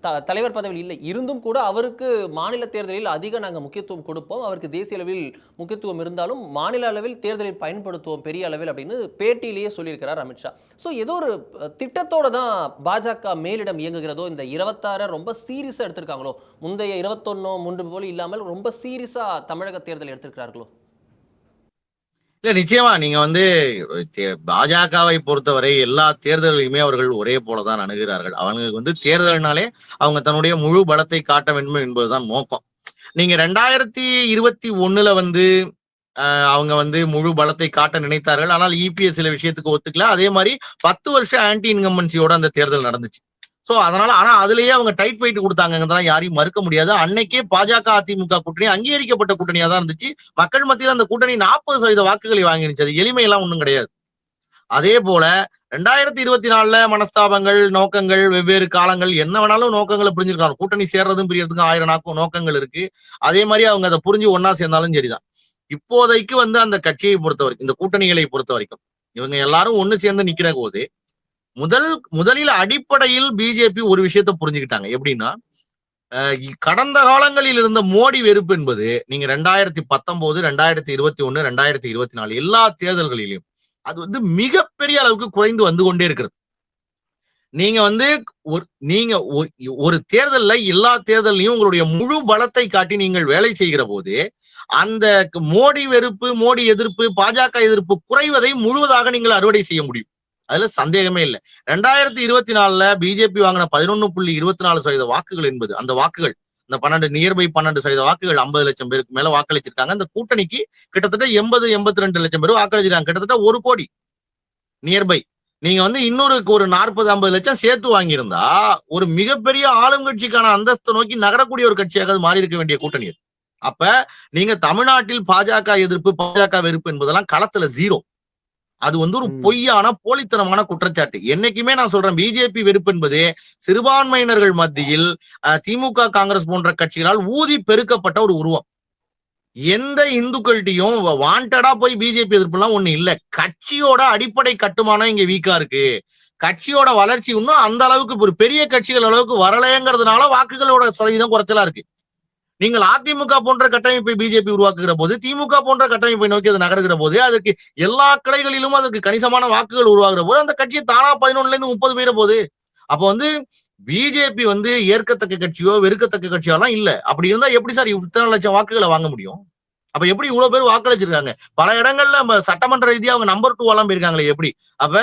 Speaker 4: த- தலைவர் பதவியில் இல்லை. இருந்தும் கூட அவருக்கு மாநில தேர்தலில் அதிக நாங்கள் முக்கியத்துவம் கொடுப்போம். அவருக்கு தேசிய அளவில் முக்கியத்துவம் இருந்தாலும் மாநில அளவில் தேர்தலில் பயன்படுத்துவோம் பெரிய அளவில் அப்படின்னு பேட்டியிலேயே சொல்லியிருக்கிறார் அமித்ஷா ஸோ ஏதோ ஒரு திட்டத்தோடு திட்டத்தோட தான் பாஜக மேலிடம் இயங்குகிறதோ இந்த இருபத்தாறை ரொம்ப சீரியஸாக எடுத்திருக்காங்களோ முந்தைய இருபத்தொன்னோ மூன்று போல இல்லாமல் ரொம்ப சீரியஸாக தமிழக தேர்தல் எடுத்திருக்கிறார்களோ?
Speaker 5: இல்ல நிச்சயமா. நீங்க வந்து பாஜகவை பொறுத்தவரை எல்லா தேர்தல்களையுமே அவர்கள் ஒரே போலதான் அணுகிறார்கள். அவங்களுக்கு வந்து தேர்தல்னாலே அவங்க தன்னுடைய முழு பலத்தை காட்ட வேண்டும் என்பதுதான் நோக்கம். நீங்க ரெண்டாயிரத்தி இருபத்தி ஒண்ணுல வந்து ஆஹ், அவங்க வந்து முழு பலத்தை காட்ட நினைத்தார்கள். ஆனால் இபிஎஸ் சில விஷயத்துக்கு ஒத்துக்கல. அதே மாதிரி பத்து வருஷம் ஆன்டி இன்கம்பன்சியோட அந்த தேர்தல் நடந்துச்சு. சோ அதனால ஆனா அதுலயே அவங்க டைட் ஃபைட் கொடுத்தாங்கிறதெல்லாம் யாரையும் மறுக்க முடியாது. அன்னைக்கே பாஜக அதிமுக கூட்டணி அங்கீகரிக்கப்பட்ட கூட்டணியா தான் இருந்துச்சு. மக்கள் மத்தியில் அந்த கூட்டணி நாற்பது சதவீத வாக்குகளை வாங்கிருச்சு அது எளிமையெல்லாம் ஒண்ணும் கிடையாது. அதே போல ரெண்டாயிரத்தி இருபத்தி நாலுல மனஸ்தாபங்கள் நோக்கங்கள் வெவ்வேறு காலங்கள் என்ன வேணாலும் நோக்கங்களை புரிஞ்சிருக்காங்க கூட்டணி சேர்றதும் பிரியறதுக்கும் ஆயிரம் நாக்கும் நோக்கங்கள் இருக்கு. அதே மாதிரி அவங்க அதை புரிஞ்சு ஒன்னா சேர்ந்தாலும் சரிதான். இப்போதைக்கு வந்து அந்த கட்சியை பொறுத்த வரைக்கும் இந்த கூட்டணிகளை பொறுத்த வரைக்கும் இவங்க எல்லாரும் ஒண்ணு சேர்ந்து நிக்கிற போது முதல் முதலில் அடிப்படையில் பிஜேபி ஒரு விஷயத்தை புரிஞ்சுக்கிட்டாங்க. எப்படின்னா கடந்த காலங்களில் இருந்த மோடி வெறுப்பு என்பது நீங்க ரெண்டாயிரத்தி பத்தொன்பது ரெண்டாயிரத்தி இருபத்தி ஒண்ணு ரெண்டாயிரத்தி இருபத்தி நாலு எல்லா தேர்தல்களிலும் அது வந்து மிகப்பெரிய அளவுக்கு குறைந்து வந்து கொண்டே இருக்கிறது. நீங்க வந்து ஒரு நீங்க ஒரு- ஒரு தேர்தல்ல எல்லா தேர்தல்லையும் உங்களுடைய முழு பலத்தை காட்டி நீங்கள் வேலை செய்கிற போது அந்த மோடி வெறுப்பு மோடி எதிர்ப்பு பாஜக எதிர்ப்பு குறைவதை முழுவதாக நீங்கள் அறுவடை செய்ய முடியும். அதுல சந்தேகமே இல்லை. ரெண்டாயிரத்தி இருபத்தி நாலுல பிஜேபி வாங்கின பதினொன்னு புள்ளி இருபத்தி நாலு சதவீத வாக்குகள் என்பது அந்த வாக்குகள் இந்த பன்னெண்டு நியர்பை பன்னெண்டு சதவீத வாக்குகள் ஐம்பது லட்சம் பேருக்கு மேல வாக்களிச்சிருக்காங்க. இந்த கூட்டணிக்கு கிட்டத்தட்ட எண்பது எண்பத்தி ரெண்டு லட்சம் பேர் வாக்களிச்சிருக்காங்க. கிட்டத்தட்ட ஒரு கோடி நியர்பை நீங்க வந்து இன்னொரு ஒரு நாற்பது ஐம்பது லட்சம் சேர்த்து வாங்கியிருந்தா ஒரு மிகப்பெரிய ஆளும் கட்சிக்கான அந்தஸ்தை நோக்கி நகரக்கூடிய ஒரு கட்சியாக அது மாறி இருக்க வேண்டிய கூட்டணி அப்ப நீங்க தமிழ்நாட்டில் பாஜக எதிர்ப்பு பாஜக வெறுப்பு என்பதெல்லாம் களத்துல ஜீரோ அது வந்து ஒரு. பொய்யான போலித்தனமான குற்றச்சாட்டு. என்னைக்குமே நான் சொல்றேன் பிஜேபி வெறுப்பு என்பது சிறுபான்மையினர்கள் மத்தியில் திமுக காங்கிரஸ் போன்ற கட்சிகளால் ஊதி பெருக்கப்பட்ட ஒரு உருவம். எந்த இந்துக்கள்கிட்டயும் வாண்டடா போய் பிஜேபி எதிர்ப்புலாம் ஒண்ணு இல்ல. கட்சியோட அடிப்படை கட்டுமானம் இங்க வீக்கா இருக்கு. கட்சியோட வளர்ச்சி இன்னும் அந்த அளவுக்கு ஒரு பெரிய கட்சிகள் அளவுக்கு வரலைங்கிறதுனால வாக்குகளோட சதவீதம் குறைச்சலா இருக்கு. நீங்கள் அதிமுக போன்ற கட்டமைப்பை பிஜேபி உருவாக்குகிற போது திமுக போன்ற கட்டமைப்பை நோக்கி அது நகர்கிற போது அதற்கு எல்லா கிளைகளிலும் அதுக்கு கணிசமான வாக்குகள் உருவாகிற போது அந்த கட்சி தானா பதினொன்னுல இருந்து முப்பது போயிட போது அப்போ வந்து பிஜேபி வந்து ஏற்கத்தக்க கட்சியோ வெறுக்கத்தக்க கட்சியோ எல்லாம் இல்ல. அப்படி இருந்தா எப்படி சார் இத்தனை லட்சம் வாக்குகளை வாங்க முடியும்? அப்ப எப்படி இவ்வளவு பேர் வாக்களிச்சிருக்காங்க? பல இடங்கள்ல சட்டமன்ற ரீதியா அவங்க நம்பர் டூ எல்லாம் போயிருக்காங்களே எப்படி? அப்ப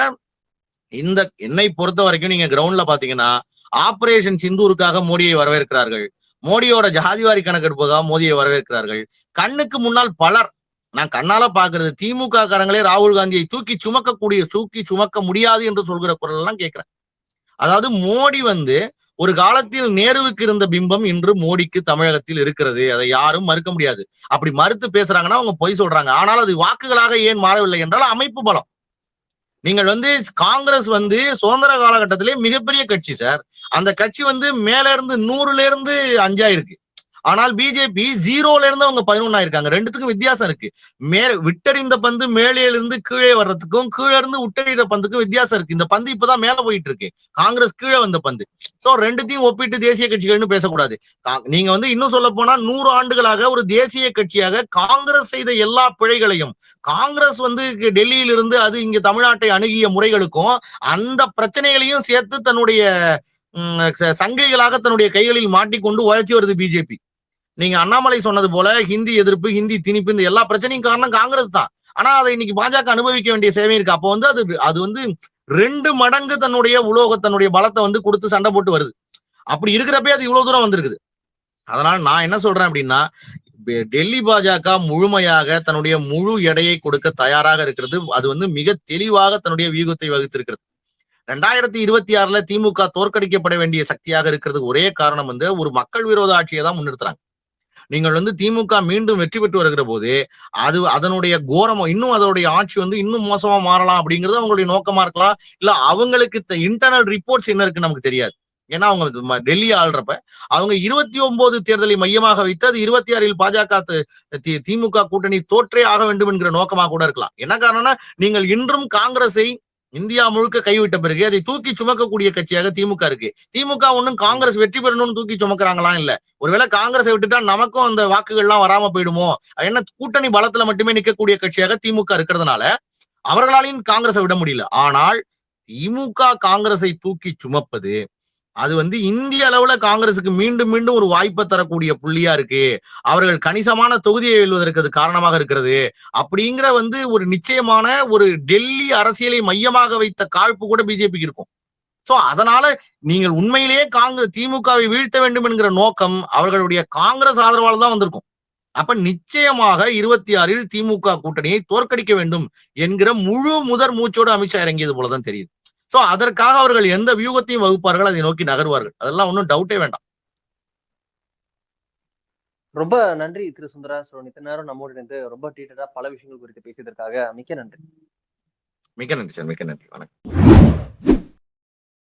Speaker 5: இந்த என்னை பொறுத்த வரைக்கும் நீங்க கிரவுண்ட்ல பாத்தீங்கன்னா ஆபரேஷன் சிந்தூருக்காக மோடியை வரவேற்கிறார்கள். மோடியோட ஜாதிவாரி கணக்கெடுப்புக்காக மோடியை வரவேற்கிறார்கள். கண்ணுக்கு முன்னால் பலர் நான் கண்ணால பாக்குறது திமுக காரங்களே ராகுல் காந்தியை தூக்கி சுமக்கக்கூடிய தூக்கி சுமக்க முடியாது என்று சொல்கிற குரல் எல்லாம் கேட்கிறேன். அதாவது மோடி வந்து ஒரு காலத்தில் நேருவுக்கு இருந்த பிம்பம் இன்று மோடிக்கு தமிழகத்தில் இருக்கிறது. அதை யாரும் மறுக்க முடியாது. அப்படி மறுத்து பேசுறாங்கன்னா அவங்க பொய் சொல்றாங்க. ஆனால் அது வாக்குகளாக ஏன் மாறவில்லை என்றால் அமைப்பு பலம். நீங்கள் வந்து காங்கிரஸ் வந்து சுதந்திர காலகட்டத்திலே மிகப்பெரிய கட்சி சார். அந்த கட்சி வந்து மேல இருந்து நூறுல இருந்து அஞ்சாயிருக்கு. ஆனால் பிஜேபி ஜீரோல இருந்து அவங்க பதினொன்னா இருக்காங்க ரெண்டுத்துக்கும் வித்தியாசம் இருக்கு. மே விட்டடிந்த பந்து மேலே இருந்து கீழே வர்றதுக்கும் கீழே இருந்து விட்டடிந்த பந்துக்கும் வித்தியாசம் இருக்கு. இந்த பந்து இப்பதான் மேல போயிட்டு இருக்கு காங்கிரஸ் கீழே வந்த பந்து. சோ ரெண்டுத்தையும் ஒப்பிட்டு தேசிய கட்சிகள்னு பேசக்கூடாது. நீங்க வந்து இன்னும் சொல்ல போனா நூறு ஆண்டுகளாக ஒரு தேசிய கட்சியாக காங்கிரஸ் செய்த எல்லா பிழைகளையும் காங்கிரஸ் வந்து டெல்லியிலிருந்து அது இங்க தமிழ்நாட்டை அணுகிய முறைகளுக்கும் அந்த பிரச்சனைகளையும் சேர்த்து தன்னுடைய சங்கைகளாக தன்னுடைய கைகளில் மாட்டிக்கொண்டு உழைச்சி வருது பிஜேபி நீங்க அண்ணாமலை சொன்னது போல ஹிந்தி எதிர்ப்பு ஹிந்தி திணிப்பு இந்த எல்லா பிரச்சனையும் காரணம் காங்கிரஸ் தான். ஆனா அதை இன்னைக்கு பாஜக அனுபவிக்க வேண்டிய சேவை இருக்கு. அப்போ வந்து அது அது வந்து ரெண்டு மடங்கு தன்னுடைய உலோக தன்னுடைய பலத்தை வந்து கொடுத்து சண்டை போட்டு வருது. அப்படி இருக்கிறப்பே அது இவ்வளவு தூரம் வந்திருக்குது. அதனால நான் என்ன சொல்றேன் அப்படின்னா டெ- டெல்லி பாஜக முழுமையாக தன்னுடைய முழு எடையை கொடுக்க தயாராக இருக்கிறது. அது வந்து மிக தெளிவாக தன்னுடைய வியூகத்தை வகுத்திருக்கிறது. ரெண்டாயிரத்தி இருபத்தி ஆறுல திமுக தோற்கடிக்கப்பட வேண்டிய சக்தியாக இருக்கிறது. ஒரே காரணம் வந்து ஒரு மக்கள் விரோத ஆட்சியை தான் முன்னிறுத்துறாங்க. நீங்கள் வந்து திமுக மீண்டும் வெற்றி பெற்று வருகிற போது அது அதனுடைய கோரமோ இன்னும் அதனுடைய ஆட்சி வந்து இன்னும் மோசமா மாறலாம் அப்படிங்கிறது அவங்களுடைய நோக்கமா இருக்கலாம். இல்ல அவங்களுக்கு இன்டர்னல் ரிப்போர்ட்ஸ் என்ன இருக்குன்னு நமக்கு தெரியாது. ஏன்னா அவங்க ம- டெல்லி ஆள்றப்ப அவங்க இருபத்தி ஒன்பது தேர்தலை மையமாக வைத்து அது இருபத்தி ஆறில் பாஜக தி- திமுக கூட்டணி தோற்றே ஆக வேண்டும் என்கிற நோக்கமாக கூட இருக்கலாம். என்ன காரணம்னா நீங்கள் இன்றும் காங்கிரஸை இந்தியா முழுக்க கைவிட்ட பிறகு அதை தூக்கி சுமக்கக்கூடிய கட்சியாக திமுக இருக்கு. திமுக ஒண்ணும் காங்கிரஸ் வெற்றி பெறணும்னு தூக்கி சுமக்குறாங்களாம் இல்ல. ஒருவேளை காங்கிரஸை விட்டுட்டா நமக்கும் அந்த வாக்குகள்லாம் வராம போயிடுமோ? என்ன கூட்டணி பலத்துல மட்டுமே நிக்கக்கூடிய கட்சியாக திமுக இருக்கிறதுனால அவர்களாலையும் காங்கிரஸை விட முடியல. ஆனால் திமுக காங்கிரஸை தூக்கி சுமப்பது அது வந்து இந்திய அளவுல காங்கிரசுக்கு மீண்டும் மீண்டும் ஒரு வாய்ப்பை தரக்கூடிய புள்ளியா இருக்கு. அவர்கள் கணிசமான தொகுதியை வெல்வதற்கு அது காரணமாக இருக்கிறது. அப்படிங்கிற வந்து ஒரு நிச்சயமான ஒரு டெல்லி அரசியலை மையமாக வைத்த காழ்ப்பு கூட பிஜேபிக்கு இருக்கும். சோ அதனால நீங்கள் உண்மையிலேயே காங்கிரஸ் திமுகவை வீழ்த்த வேண்டும் என்கிற நோக்கம் அவர்களுடைய காங்கிரஸ் ஆதரவால் தான் வந்திருக்கும். அப்ப நிச்சயமாக இருபத்தி ஆறில் திமுக கூட்டணியை தோற்கடிக்க வேண்டும் என்கிற முழு முதற் மூச்சோடு அமித்ஷா இறங்கியது போலதான் தெரியுது. சோ அதற்காக அவர்கள் எந்த வியூகத்தையும் வகுப்பார்கள் அதை நோக்கி நகர்வார்கள். அதெல்லாம் ஒன்றும் டவுட்டே வேண்டாம்.
Speaker 4: ரொம்ப நன்றி திரு சுந்தரா. ஸோ இத்தனை நேரம் நம்மோடு இணைந்து ரொம்ப டீட்டெயிலாக பல விஷயங்கள் குறித்து பேசியதற்காக மிக்க நன்றி.
Speaker 5: மிக்க நன்றி சார். மிக்க நன்றி. வணக்கம்.